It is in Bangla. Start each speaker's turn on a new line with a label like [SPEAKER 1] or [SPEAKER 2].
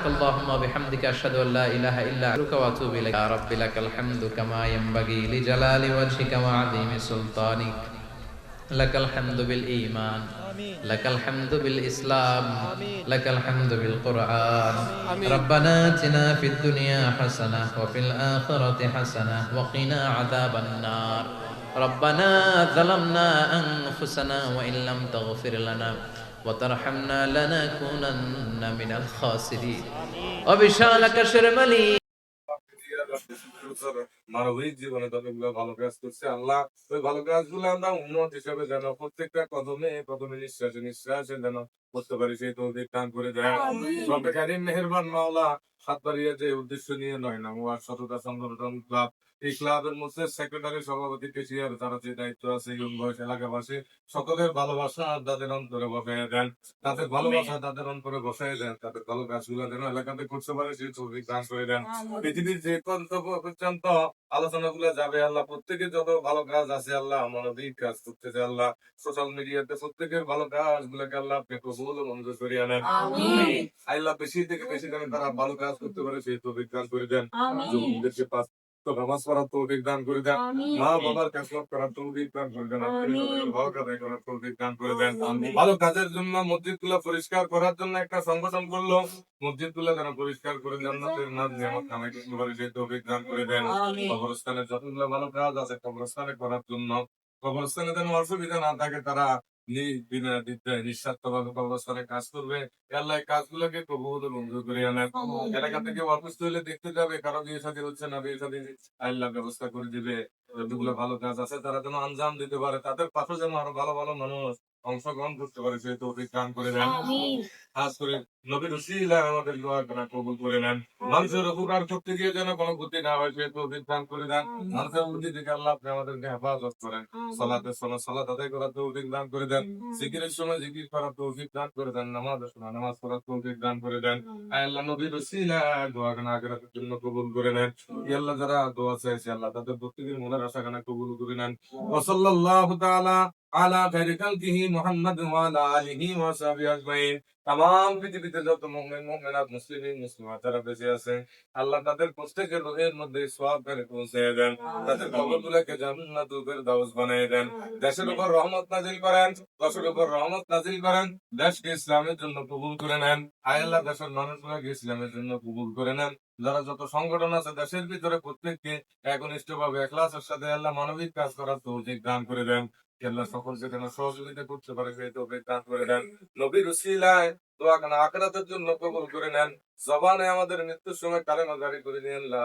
[SPEAKER 1] اللهم وبحمدك أشهد أن لا إله إلا أنت وأتوب إليك. يا رب لك الحمد كما ينبغي لجلال وجهك وعظيم سلطانك. لك الحمد بالإيمان. لك الحمد بالإسلام. لك الحمد بالقرآن. ربنا آتنا في الدنيا حسنة وفي الآخرة حسنة وقنا عذاب النار. ربنا ظلمنا أنفسنا وإن لم تغفر لنا. وترحمنا لنكونن من الخاسرين وبشانك شرملي
[SPEAKER 2] মানবিক জীবনে যতগুলো ভালো কাজ করছে আল্লাহ ওই ভালো কাজগুলো আমরা উন্নত হিসেবে যেন প্রত্যেকটা কদমে কদমে নিঃশ্বাসে নিঃশ্বাসে যেন করতে পারি সেই তৌফিক দান করে দেয় রব্বে কারিম মেহেরবান মাওলা সাতবাড়িয়া যে উদ্দেশ্য নিয়ে নয় না ওয়ার সততা সংগঠন ক্লাব। এই ক্লাবের মধ্যে সেক্রেটারি সভাপতি কেশিয়ার তারা যে দায়িত্ব আছে ইউন বয়স এলাকাবাসী সকলের ভালোবাসা তাদের অন্তরে বসায় দেন। তাদের ভালোবাসা তাদের অন্তরে বসায় দেন। তাদের ভালো কাজগুলো যেন এলাকাতে করতে পারে সেই ছবি কাজ করে দেন। পৃথিবীর যে পর্যন্ত আলোচনা গুলা যাবে আল্লাহ প্রত্যেকের যত ভালো কাজ আছে আল্লাহ মানবিক কাজ করতেছে আল্লাহ সোশ্যাল মিডিয়াতে প্রত্যেকের ভালো কাজ গুলাকে আল্লাহ আপনি কবুল মঞ্জুর করে আনেন। আল্লাহ বেশি থেকে বেশি যেন তারা ভালো কাজ করতে পারে সেই তো বিজ্ঞান করে দেন। যুবকদেরকে পাঁচ তো নামাজ পড়ার তৌফিক দান করে দেন। মা বাবার কাসরত করার তৌফিক দান করে দেন। আত্মীয় ভালো করার তৌফিক দান করে দেন ভালো কাজের জন্য মসজিদগুলো পরিষ্কার করার জন্য একটা সংগঠন করল। মসজিদগুলো যেন পরিষ্কার করে জান্নাতের নাম নিয়ামত তৌফিক দান করে দেন। কবরস্থানে যতগুলো ভালো কাজ আছে কবরস্থানে করার জন্য কবরস্থানে যেন অসুবিধা না থাকে তারা বিনা দ্বিধায় নিঃস্বার্থভাবে কবরস্থানে কাজ করবে। আল্লাহ কাজগুলোকে প্রভুত মঞ্জুর করে আনেন এলাকা থেকে অসুস্থ হলে দেখতে যাবে কারও বিয়ে সাথে হচ্ছে না বিয়ে সাথে আল্লাহ ব্যবস্থা করে দিবে। যেগুলো ভালো কাজ আছে তারা যেন আঞ্জাম দিতে পারে। তাদের পাশে যেন আরও ভালো ভালো মানুষ অংশগ্রহণ করতে পারে সেই তৌফিক দান করে দেন খাস করে নবীর উসিলা আমাদের দোয়া করা কবুল করে নেন। মানুষের উপকার করতে গিয়ে যেন কোনো ক্ষতি না হয় সেই তৌফিক দান করে দেন। মানুষের বুদ্ধি থেকে আল্লাহ আপনি আমাদেরকে হেফাজত করেন। সালাতের সময় সালাত আদায় করার তৌফিক দান করে দেন। জিকিরের সময় জিকির করার তৌফিক দান করে দেন। নামাজের সময় নামাজ পড়ার তৌফিক দান করে দেন। আল্লাহ নবীর উসিলা দোয়া কানা আখিরাতের জন্য কবুল করে নেন। ই আল্লাহ যারা দোয়া চাইছে আল্লাহ তাদের প্রত্যেকের মনের আশা কানা কবুল করে নেন। ওসল্লাল্লাহু তাআলা খালকিহি মুহাম্মদ ওয়া আলা আলিহি ওয়া সাহবিহি আজমাইন। তাম পৃথিবীতে যত মুমিন মুমিনাত মুসলিমিন মুসলিমাত যারা বেঁচে আছে আল্লাহ তাদের প্রত্যেকের রোহের মধ্যে সওয়াব করে পৌঁছে দেন। তাদের কবরগুলোকে জান্নাতুল ফেরদাউস বানিয়ে দেন। দেশের উপর রহমত নাজিল করেন দেশের উপর রহমত নাজিল করেন দেশকে ইসলামের জন্য কবুল করে নেন। আয় আল্লাহ দেশের মানুষগুলোকে ইসলামের জন্য কবুল করে নেন। যারা যত সংগঠন আছে দেশের ভিতরে প্রত্যেককে একনিষ্ঠ ভাবে এখলাসের সাথে আল্লাহ মানবিক কাজ করার তৌফিক দান করে দেন। আল্লাহ সকলকে যেন সহযোগিতা করতে পারে সেই তৌফিক দান করে দেন। নবীর উসিলায় দোয়া কেন আখরাতের জন্য কবুল করে নেন। জবানে আমাদের মৃত্যুর সময় কালেমা জারি করে নেন লা